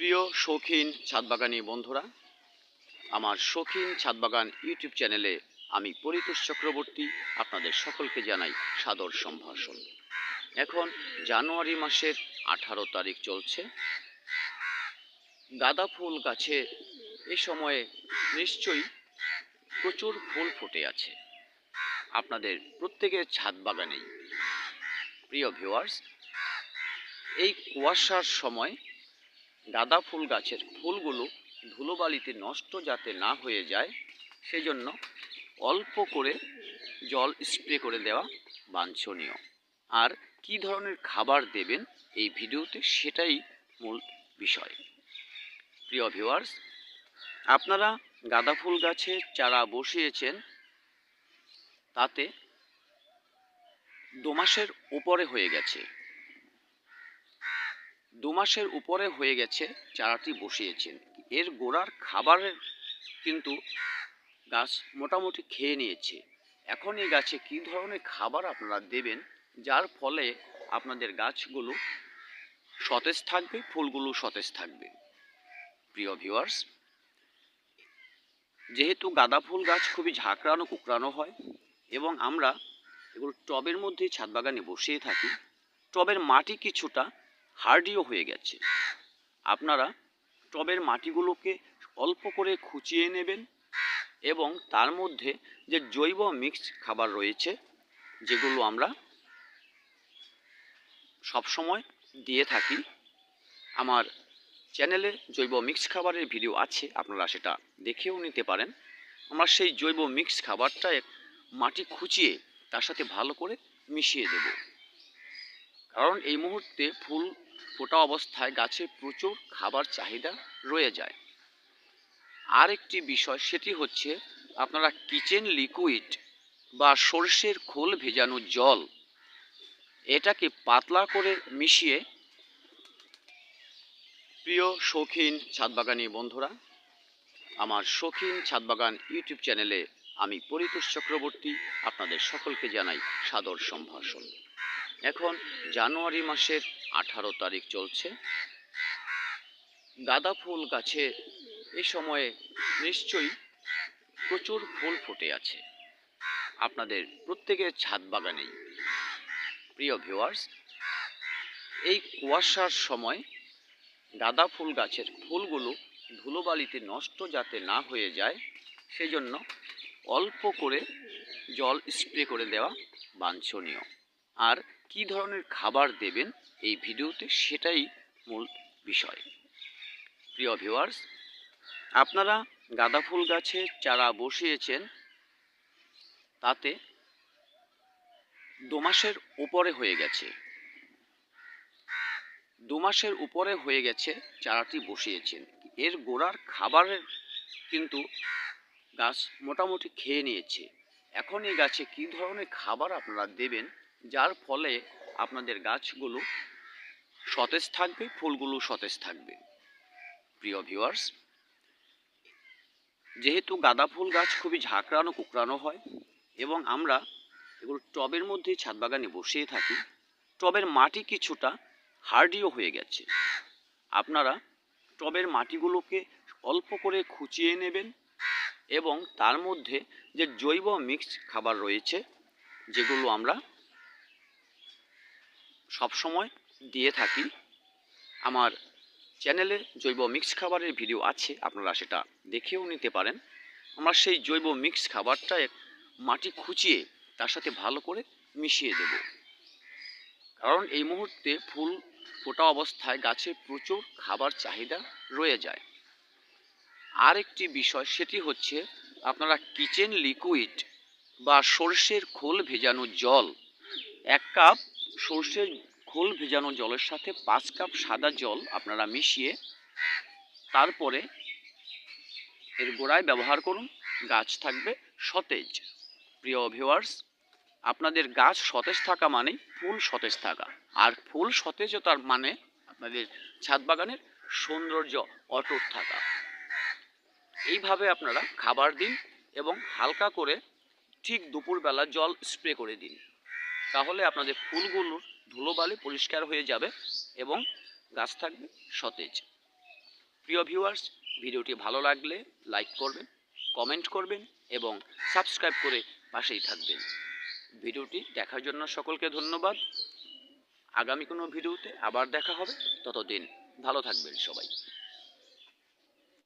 প্রিয় শৌখিন ছাদবাগানি বন্ধুরা, আমার শৌখিন ছাদবাগান ইউটিউব চ্যানেলে আমি পরিতোষ চক্রবর্তী আপনাদের সকলকে জানাই সাদর সম্ভাষণ। এখন জানুয়ারি মাসের আঠারো তারিখ চলছে। গাঁদা ফুল গাছে এই সময়ে নিশ্চয়ই প্রচুর ফুল ফুটে আছে। আপনাদের প্রত্যেকের ছাদ বাগানেই প্রিয় ভিউয়ার্স, এই কুয়াশার সময় গাঁদা ফুল গাছের ফুলগুলো ধুলোবালিতে নষ্ট যাতে না হয়ে যায়, সেজন্য অল্প করে জল স্প্রে করে দেওয়া বাঞ্ছনীয়। আর কি ধরনের খাবার দেবেন এই ভিডিওতে সেটাই মূল বিষয়। প্রিয় ভিউয়ার্স, আপনারা গাঁদা ফুল গাছে চারা বসিয়েছেন, তাতে দু মাসের উপরে হয়ে গেছে। দু মাসের উপরে হয়ে গেছে চারাটি বসিয়েছেন। এর গোড়ার খাবারের কিন্তু গাছ মোটামুটি খেয়ে নিয়েছে। এখন এই গাছে কী ধরনের খাবার আপনারা দেবেন, যার ফলে আপনাদের গাছগুলো সতেজ থাকবে, ফুলগুলো সতেজ থাকবে। প্রিয় ভিউয়ার্স, যেহেতু গাঁদা ফুল গাছ খুবই ঝাঁকড়ানো, কুকড়ানো হয়, এবং আমরা এগুলো টবের মধ্যে ছাদ বাগানে বসিয়ে থাকি, টবের মাটি কিছুটা হার্ডিও হয়ে গেছে। আপনারা টবের মাটিগুলোকে অল্প করে খুঁচিয়ে নেবেন এবং তার মধ্যে যে জৈব মিক্স খাবার রয়েছে, যেগুলো আমরা সবসময় দিয়ে থাকি, আমার চ্যানেলে জৈব মিক্স খাবারের ভিডিও আছে, আপনারা সেটা দেখেও নিতে পারেন। আমরা সেই জৈব মিক্স খাবারটা মাটি খুঁচিয়ে তার সাথে ভালো করে মিশিয়ে দেব। কারণ এই মুহূর্তে ফুল ফোটা অবস্থায় গাছে প্রচুর খাবার চাহিদা রয়ে যায়। আর একটি বিষয়, সেটি হচ্ছে আপনারা কিচেন লিকুইড বা সর্ষের খোল ভেজানো জল, এটাকে পাতলা করে মিশিয়ে প্রিয় শৌখিন ছাদবাগানি বন্ধুরা, আমার শৌখিন ছাদবাগান ইউটিউব চ্যানেলে আমি পরিতোষ চক্রবর্তী আপনাদের সকলকে জানাই সাদর সম্ভাষণ। এখন জানুয়ারি মাসের আঠারো তারিখ চলছে। গাঁদা ফুল গাছে এই সময়ে নিশ্চয়ই প্রচুর ফুল ফুটে আছে। আপনাদের প্রত্যেকের ছাদ বাগানেই। প্রিয় ভিউয়ার্স, এই কুয়াশার সময় গাঁদা ফুল গাছের ফুলগুলো ধুলোবালিতে নষ্ট যাতে না হয়ে যায় সেই জন্য অল্প করে জল স্প্রে করে দেওয়া বাঞ্ছনীয়। আর কি ধরনের খাবার দেবেন এই ভিডিওতে সেটাই মূল বিষয়। প্রিয় ভিউয়ার্স, আপনারা গাঁদা ফুল গাছে চারা বসিয়েছেন, তাতে দু মাসের উপরে হয়ে গেছে। দু মাসের উপরে হয়ে গেছে চারাটি বসিয়েছেন। এর গোড়ার খাবারের কিন্তু গাছ মোটামুটি খেয়ে নিয়েছে। এখন এই গাছে কী ধরনের খাবার আপনারা দেবেন যার ফলে আপনাদের গাছগুলো সতেজ থাকবে, ফুলগুলো সতেজ থাকবে। প্রিয় ভিউয়ার্স যেহেতু গাঁদা ফুল গাছ খুবই ঝাঁকড়ানো, কুকড়ানো হয় এবং আমরা এগুলো টবের মধ্যে ছাদ বাগানে বসিয়ে থাকি, টবের মাটি কিছুটা হার্ডিও হয়ে গেছে। আপনারা টবের মাটিগুলোকে অল্প করে খুঁচিয়ে নেবেন এবং তার মধ্যে যে জৈব মিক্স খাবার রয়েছে, যেগুলো আমরা সবসময় দিয়ে থাকি। আমার চ্যানেলে জৈব মিক্স খাবারের ভিডিও আছে, আপনারা সেটা দেখেও নিতে পারেন। আমরা সেই জৈব মিক্স খাবারটা মাটি খুঁচিয়ে তার সাথে ভালো করে মিশিয়ে দেব। কারণ এই মুহূর্তে ফুল ফোটা অবস্থায় গাছে প্রচুর খাবার চাহিদা রয়ে যায়। আর একটি বিষয় সেটি হচ্ছে, আপনারা কিচেন লিকুইড বা সর্ষের খোল ভেজানো জল এক কাপ সর্ষের খোল ভেজানো জলের সাথে পাঁচ কাপ সাদা জল আপনারা মিশিয়ে তারপরে এর গোড়ায় ব্যবহার করুন। গাছ থাকবে সতেজ। প্রিয় ভিউয়ার্স আপনাদের গাছ সতেজ থাকা মানেই ফুল সতেজ থাকা। আর ফুল সতেজতার মানে আপনাদের ছাদ বাগানের সৌন্দর্য অটুট থাকা। এইভাবে আপনারা খাবার দিন এবং হালকা করে ঠিক দুপুরবেলা জল স্প্রে করে দিন। তাহলে আপনাদের ফুলগুলোর ধুলোবালি পরিষ্কার হয়ে যাবে এবং গাছ থাকবে সতেজ। প্রিয় ভিউয়ার্স ভিডিওটি ভালো লাগলে লাইক করবেন কমেন্ট করবেন এবং সাবস্ক্রাইব করে পাশেই থাকবেন। ভিডিওটি দেখার জন্য সকলকে ধন্যবাদ। আগামী কোনো ভিডিওতে আবার দেখা হবে। ততদিন ভালো থাকবেন সবাই।